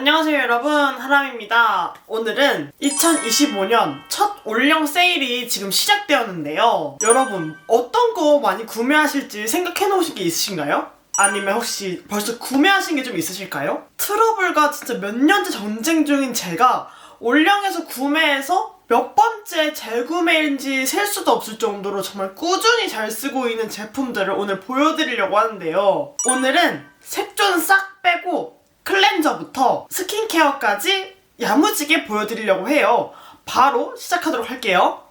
안녕하세요 여러분 하람입니다. 오늘은 2025년 첫 올영 세일이 지금 시작되었는데요. 여러분 어떤 거 많이 구매하실지 생각해 놓으신 게 있으신가요? 아니면 혹시 벌써 구매하신 게 좀 있으실까요? 트러블과 진짜 몇 년째 전쟁 중인 제가 올영에서 구매해서 몇 번째 재구매인지 셀 수도 없을 정도로 정말 꾸준히 잘 쓰고 있는 제품들을 오늘 보여드리려고 하는데요. 오늘은 색조는 싹 빼고 클렌저부터 스킨케어까지 야무지게 보여드리려고 해요. 바로 시작하도록 할게요.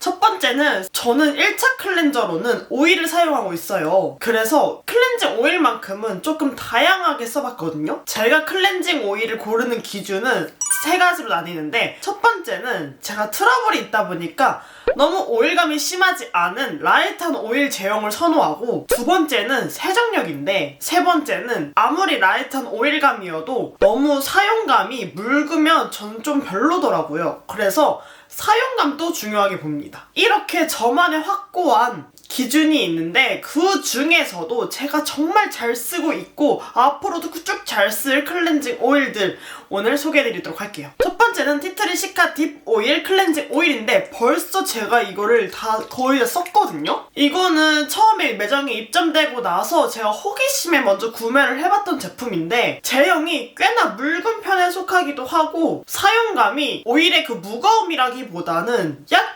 첫 번째는 저는 1차 클렌저로는 오일을 사용하고 있어요. 그래서 클렌징 오일만큼은 조금 다양하게 써봤거든요. 제가 클렌징 오일을 고르는 기준은 세 가지로 나뉘는데 첫 번째는 제가 트러블이 있다 보니까 너무 오일감이 심하지 않은 라이트한 오일 제형을 선호하고 두 번째는 세정력인데 세 번째는 아무리 라이트한 오일감이어도 너무 사용감이 묽으면 전 좀 별로더라고요. 그래서 사용감도 중요하게 봅니다. 이렇게 저만의 확고한 기준이 있는데 그 중에서도 제가 정말 잘 쓰고 있고 앞으로도 쭉 잘 쓸 클렌징 오일들 오늘 소개해드리도록 할게요. 첫 번째는 티트리 시카 딥 오일 클렌징 오일인데 벌써 제가 이거를 다 거의 다 썼거든요. 이거는 처음에 매장에 입점되고 나서 제가 호기심에 먼저 구매를 해봤던 제품인데 제형이 꽤나 묽은 편에 속하기도 하고 사용감이 오일의 그 무거움이라기보다는 약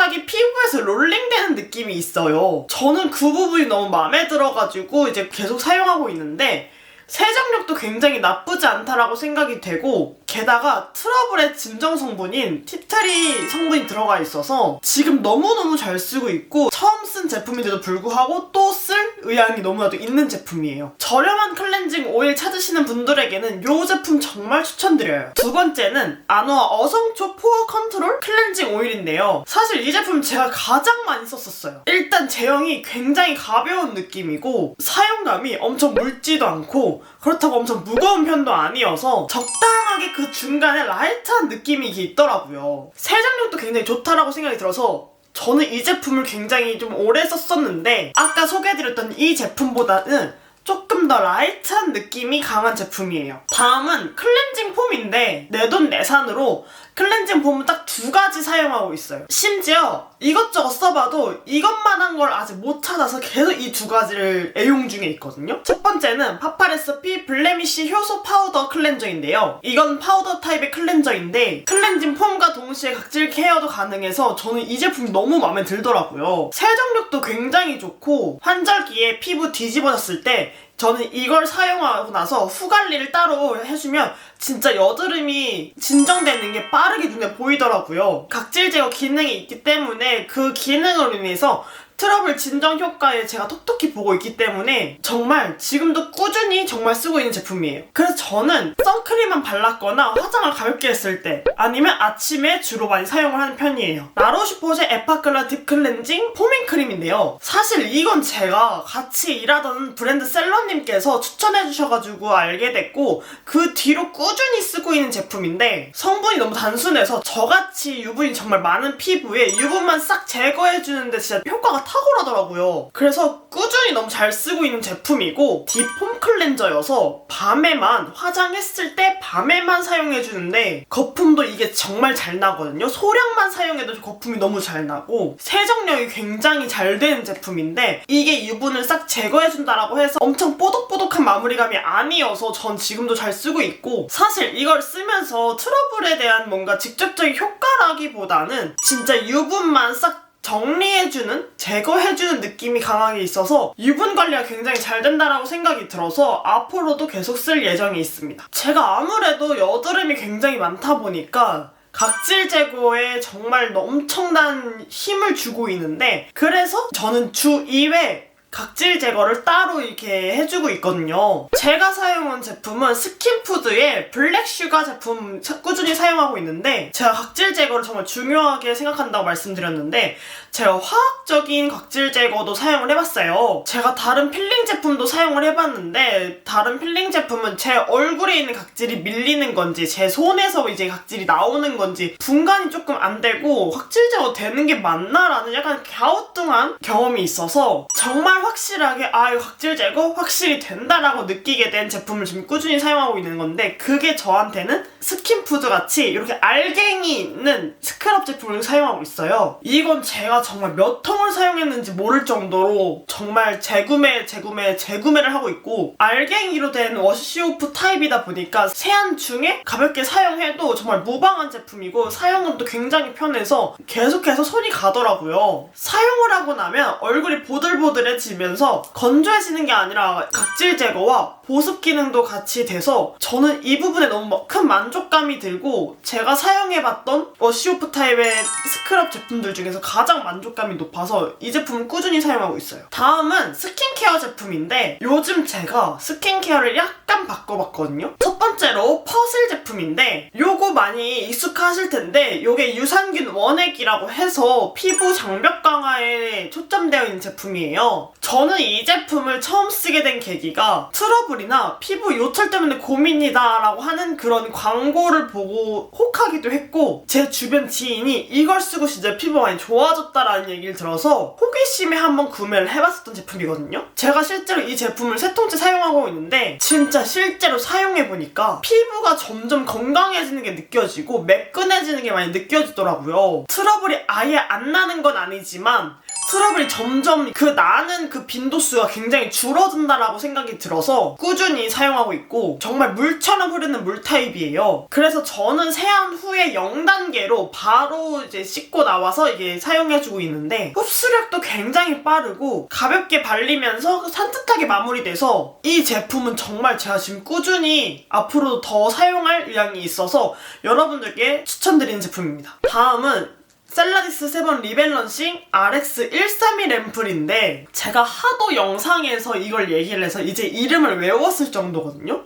간 쫀득하게 피부에서 롤링되는 느낌이 있어요. 저는 그 부분이 너무 마음에 들어가지고 이제 계속 사용하고 있는데 세정력도 굉장히 나쁘지 않다라고 생각이 되고 게다가 트러블의 진정 성분인 티트리 성분이 들어가 있어서 지금 너무너무 잘 쓰고 있고 처음 쓴 제품인데도 불구하고 또 쓸 의향이 너무나도 있는 제품이에요. 저렴한 클렌징 오일 찾으시는 분들에게는 이 제품 정말 추천드려요. 두 번째는 아노아 어성초 포어 컨트롤 클렌징 오일인데요. 사실 이 제품 제가 가장 많이 썼었어요. 일단 제형이 굉장히 가벼운 느낌이고 사용감이 엄청 묽지도 않고 그렇다고 엄청 무거운 편도 아니어서 적당하게 그 중간에 라이트한 느낌이 있더라고요. 세정력도 굉장히 좋다라고 생각이 들어서 저는 이 제품을 굉장히 좀 오래 썼었는데 아까 소개해드렸던 이 제품보다는 조금 더 라이트한 느낌이 강한 제품이에요. 다음은 클렌징 폼인데 내돈내산으로 클렌징 폼은 딱 두 가지 사용하고 있어요. 심지어 이것저것 써봐도 이것만 한 걸 아직 못 찾아서 계속 이 두 가지를 애용 중에 있거든요. 첫 번째는 파파레스피 블레미쉬 효소 파우더 클렌저인데요. 이건 파우더 타입의 클렌저인데 클렌징 폼과 동시에 각질 케어도 가능해서 저는 이 제품이 너무 마음에 들더라고요. 세정력도 굉장히 좋고 환절기에 피부 뒤집어졌을 때 저는 이걸 사용하고 나서 후 관리를 따로 해주면 진짜 여드름이 진정되는 게 빠르게 눈에 보이더라고요. 각질 제거 기능이 있기 때문에 그 기능으로 인해서 트러블 진정 효과에 제가 톡톡히 보고 있기 때문에 정말 지금도 꾸준히 정말 쓰고 있는 제품이에요. 그래서 저는 선크림만 발랐거나 화장을 가볍게 했을 때 아니면 아침에 주로 많이 사용을 하는 편이에요. 라로시포쉐 에파클라 딥 클렌징 포밍 크림인데요. 사실 이건 제가 같이 일하던 브랜드 셀러님께서 추천해 주셔가지고 알게 됐고 그 뒤로 꾸준히 쓰고 있는 제품인데 성분이 너무 단순해서 저같이 유분이 정말 많은 피부에 유분만 싹 제거해주는데 진짜 효과가 탁월하더라고요. 그래서 꾸준히 너무 잘 쓰고 있는 제품이고 딥폼 클렌저여서 밤에만 화장했을 때 밤에만 사용해주는데 거품도 이게 정말 잘 나거든요. 소량만 사용해도 거품이 너무 잘 나고 세정력이 굉장히 잘 되는 제품인데 이게 유분을 싹 제거해준다라고 해서 엄청 뽀독뽀독한 마무리감이 아니어서 전 지금도 잘 쓰고 있고 사실 이걸 쓰면서 트러블에 대한 뭔가 직접적인 효과라기보다는 진짜 유분만 싹 정리해주는, 제거해주는 느낌이 강하게 있어서 유분 관리가 굉장히 잘 된다라고 생각이 들어서 앞으로도 계속 쓸 예정이 있습니다. 제가 아무래도 여드름이 굉장히 많다 보니까 각질 제거에 정말 엄청난 힘을 주고 있는데 그래서 저는 주 2회 각질 제거를 따로 이렇게 해주고 있거든요. 제가 사용한 제품은 스킨푸드의 블랙슈가 제품 꾸준히 사용하고 있는데 제가 각질 제거를 정말 중요하게 생각한다고 말씀드렸는데 제가 화학적인 각질 제거도 사용을 해봤어요. 제가 다른 필링 제품도 사용을 해봤는데 다른 필링 제품은 제 얼굴에 있는 각질이 밀리는 건지 제 손에서 이제 각질이 나오는 건지 분간이 조금 안 되고 각질 제거 되는 게 맞나라는 약간 갸우뚱한 경험이 있어서 정말 확실하게 아 이거 각질 제거 확실히 된다라고 느끼게 된 제품을 지금 꾸준히 사용하고 있는 건데 그게 저한테는 스킨푸드 같이 이렇게 알갱이 있는 스크럽 제품을 사용하고 있어요. 이건 제가 정말 몇 통을 사용했는지 모를 정도로 정말 재구매 재구매 재구매를 하고 있고 알갱이로 된 워시오프 타입이다 보니까 세안 중에 가볍게 사용해도 정말 무방한 제품이고 사용감도 굉장히 편해서 계속해서 손이 가더라고요. 사용을 하고 나면 얼굴이 보들보들해지 면서 건조해지는 게 아니라 각질 제거와 보습 기능도 같이 돼서 저는 이 부분에 너무 큰 만족감이 들고 제가 사용해봤던 워시오프 타입의 스크럽 제품들 중에서 가장 만족감이 높아서 이 제품을 꾸준히 사용하고 있어요. 다음은 스킨케어 제품인데 요즘 제가 스킨케어를 약간 바꿔봤거든요. 첫 번째로 퍼슬 제품인데 요거 많이 익숙하실 텐데 요게 유산균 원액이라고 해서 피부 장벽 강화에 초점되어 있는 제품이에요. 저는 이 제품을 처음 쓰게 된 계기가 트러블이나 피부 요철 때문에 고민이다라고 하는 그런 광고를 보고 혹하기도 했고 제 주변 지인이 이걸 쓰고 진짜 피부가 많이 좋아졌다라는 얘기를 들어서 호기심에 한번 구매를 해봤었던 제품이거든요. 제가 실제로 이 제품을 세 통째 사용하고 있는데 진짜 실제로 사용해보니까 피부가 점점 건강해지는 게 느껴지고 매끈해지는 게 많이 느껴지더라고요. 트러블이 아예 안 나는 건 아니지만 트러블이 점점 그 나는 그 빈도수가 굉장히 줄어든다라고 생각이 들어서 꾸준히 사용하고 있고 정말 물처럼 흐르는 물 타입이에요. 그래서 저는 세안 후에 0단계로 바로 이제 씻고 나와서 이게 사용해주고 있는데 흡수력도 굉장히 빠르고 가볍게 발리면서 산뜻하게 마무리돼서 이 제품은 정말 제가 지금 꾸준히 앞으로 더 사용할 의향이 있어서 여러분들께 추천드리는 제품입니다. 다음은 셀라디스 세번 리밸런싱 RX132 램플인데 제가 하도 영상에서 이걸 얘기를 해서 이제 이름을 외웠을 정도거든요.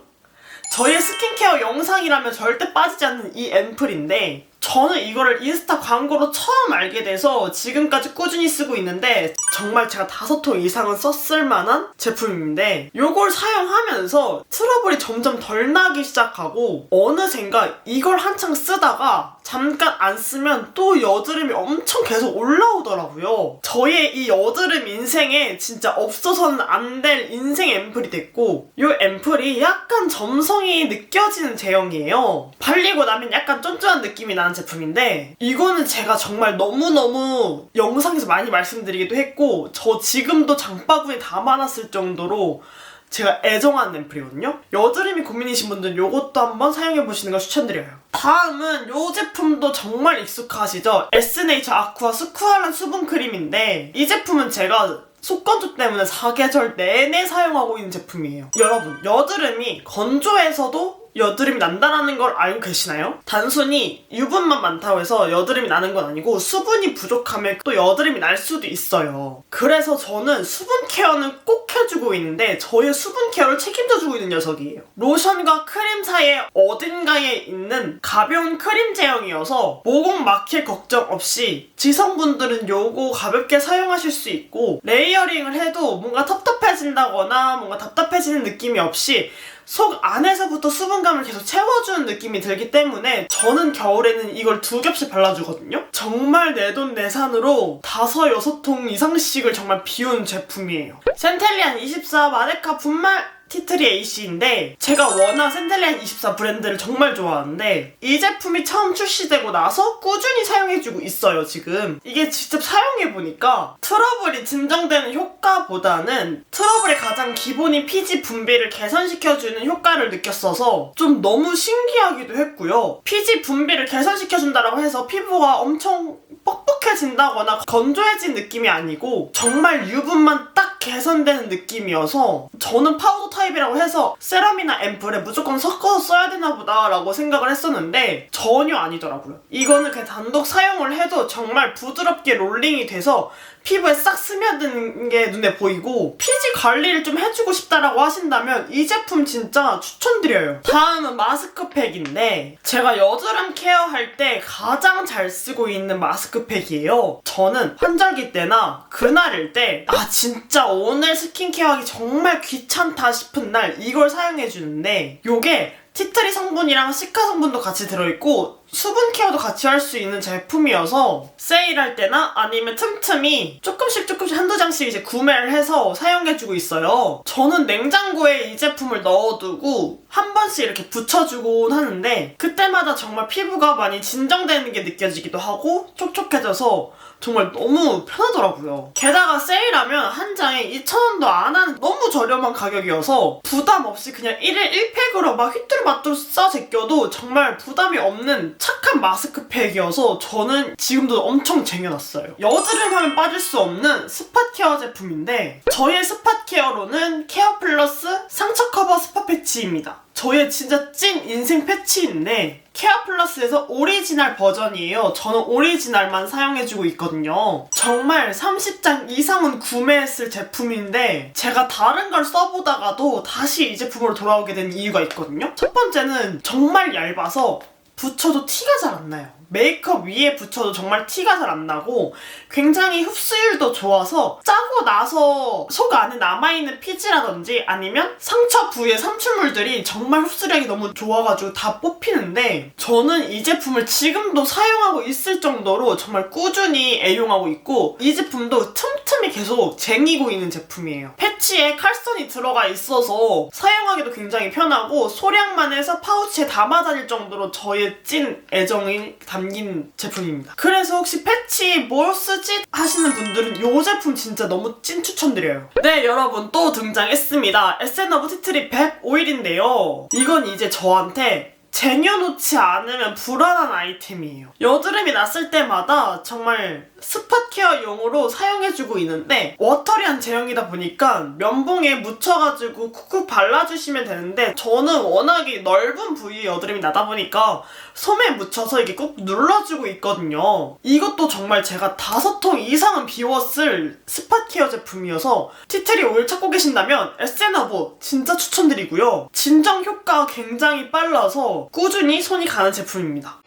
저의 스킨케어 영상이라면 절대 빠지지 않는 이 앰플인데 저는 이거를 인스타 광고로 처음 알게 돼서 지금까지 꾸준히 쓰고 있는데 정말 제가 다섯 통 이상은 썼을 만한 제품인데 이걸 사용하면서 트러블이 점점 덜 나기 시작하고 어느샌가 이걸 한창 쓰다가 잠깐 안 쓰면 또 여드름이 엄청 계속 올라오더라고요. 저의 이 여드름 인생에 진짜 없어서는 안 될 인생 앰플이 됐고 이 앰플이 약간 점성이 느껴지는 제형이에요. 발리고 나면 약간 쫀쫀한 느낌이 나는 제품인데 이거는 제가 정말 너무너무 영상에서 많이 말씀드리기도 했고 저 지금도 장바구니에 담아놨을 정도로 제가 애정하는 앰플이거든요. 여드름이 고민이신 분들은 이것도 한번 사용해보시는 걸 추천드려요. 다음은 이 제품도 정말 익숙하시죠? 에스네이처 아쿠아 스쿠아란 수분 크림인데 이 제품은 제가 속건조 때문에 사계절 내내 사용하고 있는 제품이에요. 여러분, 여드름이 건조해서도 여드름이 난다라는 걸 알고 계시나요? 단순히 유분만 많다고 해서 여드름이 나는 건 아니고 수분이 부족하면 또 여드름이 날 수도 있어요. 그래서 저는 수분 케어는 꼭 해주고 있는데 저의 수분 케어를 책임져주고 있는 녀석이에요. 로션과 크림 사이에 어딘가에 있는 가벼운 크림 제형이어서 모공 막힐 걱정 없이 지성분들은 요거 가볍게 사용하실 수 있고 레이어링을 해도 뭔가 텁텁해진다거나 뭔가 답답해지는 느낌이 없이 속 안에서부터 수분감을 계속 채워주는 느낌이 들기 때문에 저는 겨울에는 이걸 두 겹씩 발라주거든요. 정말 내돈내산으로 다섯 여섯 통 이상씩을 정말 비운 제품이에요. 센텔리안 24 마데카 분말 티트리 AC인데 제가 워낙 센텔리안 24 브랜드를 정말 좋아하는데 이 제품이 처음 출시되고 나서 꾸준히 사용해주고 있어요 지금. 이게 직접 사용해보니까 트러블이 진정되는 효과보다는 트러블의 가장 기본인 피지 분비를 개선시켜주는 효과를 느꼈어서 좀 너무 신기하기도 했고요. 피지 분비를 개선시켜준다고 해서 피부가 엄청 뻑뻑해진다거나 건조해진 느낌이 아니고 정말 유분만 딱 개선되는 느낌이어서 저는 파우더 타입이라고 해서 세럼이나 앰플에 무조건 섞어서 써야 되나 보다라고 생각을 했었는데 전혀 아니더라고요. 이거는 그냥 단독 사용을 해도 정말 부드럽게 롤링이 돼서 피부에 싹 스며드는 게 눈에 보이고 피지 관리를 좀 해주고 싶다라고 하신다면 이 제품 진짜 추천드려요. 다음은 마스크팩인데 제가 여드름 케어할 때 가장 잘 쓰고 있는 마스크팩이에요. 저는 환절기 때나 그날일 때 아 진짜 오늘 스킨케어하기 정말 귀찮다 싶은 날 이걸 사용해주는데 요게 티트리 성분이랑 시카 성분도 같이 들어있고 수분 케어도 같이 할 수 있는 제품이어서 세일할 때나 아니면 틈틈이 조금씩 조금씩 한두 장씩 이제 구매를 해서 사용해주고 있어요. 저는 냉장고에 이 제품을 넣어두고 한 번씩 이렇게 붙여주곤 하는데 그때마다 정말 피부가 많이 진정되는 게 느껴지기도 하고 촉촉해져서 정말 너무 편하더라고요. 게다가 세일하면 한 장에 2,000원도 안 하는 너무 저렴한 가격이어서 부담 없이 그냥 1일 1팩으로 막 휘뚜루마뚜루 싸 제껴도 정말 부담이 없는 착한 마스크팩이어서 저는 지금도 엄청 쟁여놨어요. 여드름 하면 빠질 수 없는 스팟 케어 제품인데 저의 스팟 케어로는 케어 플러스 상처 커버 스팟 패치입니다. 저의 진짜 찐 인생 패치인데 케어 플러스에서 오리지널 버전이에요. 저는 오리지널만 사용해주고 있거든요. 정말 30장 이상은 구매했을 제품인데 제가 다른 걸 써보다가도 다시 이 제품으로 돌아오게 된 이유가 있거든요. 첫 번째는 정말 얇아서 붙여도 티가 잘 안 나요. 메이크업 위에 붙여도 정말 티가 잘 안 나고 굉장히 흡수율도 좋아서 짜고 나서 속 안에 남아있는 피지라든지 아니면 상처 부위의 삼출물들이 정말 흡수력이 너무 좋아가지고 다 뽑히는데 저는 이 제품을 지금도 사용하고 있을 정도로 정말 꾸준히 애용하고 있고 이 제품도 틈틈이 계속 쟁이고 있는 제품이에요. 패치에 칼선이 들어가 있어서 사용하기도 굉장히 편하고 소량만 해서 파우치에 담아 다닐 정도로 저의 찐 애정이 담긴 제품입니다. 그래서 혹시 패치 뭘 쓰지 하시는 분들은 이 제품 진짜 너무 찐 추천드려요. 네 여러분 또 등장했습니다. 에센어브 티트리 100 오일인데요. 이건 이제 저한테 쟁여놓지 않으면 불안한 아이템이에요. 여드름이 났을 때마다 정말 스팟 케어용으로 사용해주고 있는데 워터리한 제형이다 보니까 면봉에 묻혀가지고 쿡쿡 발라주시면 되는데 저는 워낙에 넓은 부위에 여드름이 나다 보니까 솜에 묻혀서 이게 꾹 눌러주고 있거든요. 이것도 정말 제가 다섯 통 이상은 비웠을 스팟 케어 제품이어서 티트리 오일 찾고 계신다면 에센어브 진짜 추천드리고요. 진정 효과가 굉장히 빨라서 꾸준히 손이 가는 제품입니다.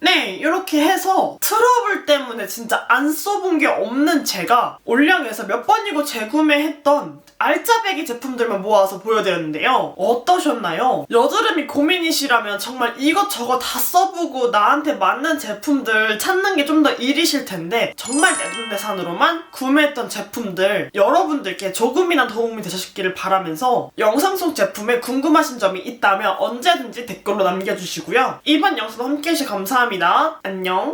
네, 이렇게 해서 트러블 때문에 진짜 안 써본 게 없는 제가 올량에서 몇 번이고 재구매했던 알짜배기 제품들만 모아서 보여드렸는데요. 어떠셨나요? 여드름이 고민이시라면 정말 이것저것 다 써보고 나한테 맞는 제품들 찾는 게 좀 더 일이실 텐데 정말 내돈내산으로만 구매했던 제품들 여러분들께 조금이나 도움이 되셨기를 바라면서 영상 속 제품에 궁금하신 점이 있다면 언제든지 댓글로 남겨주시고요. 이번 영상도 함께 해 주셔서 감사합니다. 안녕.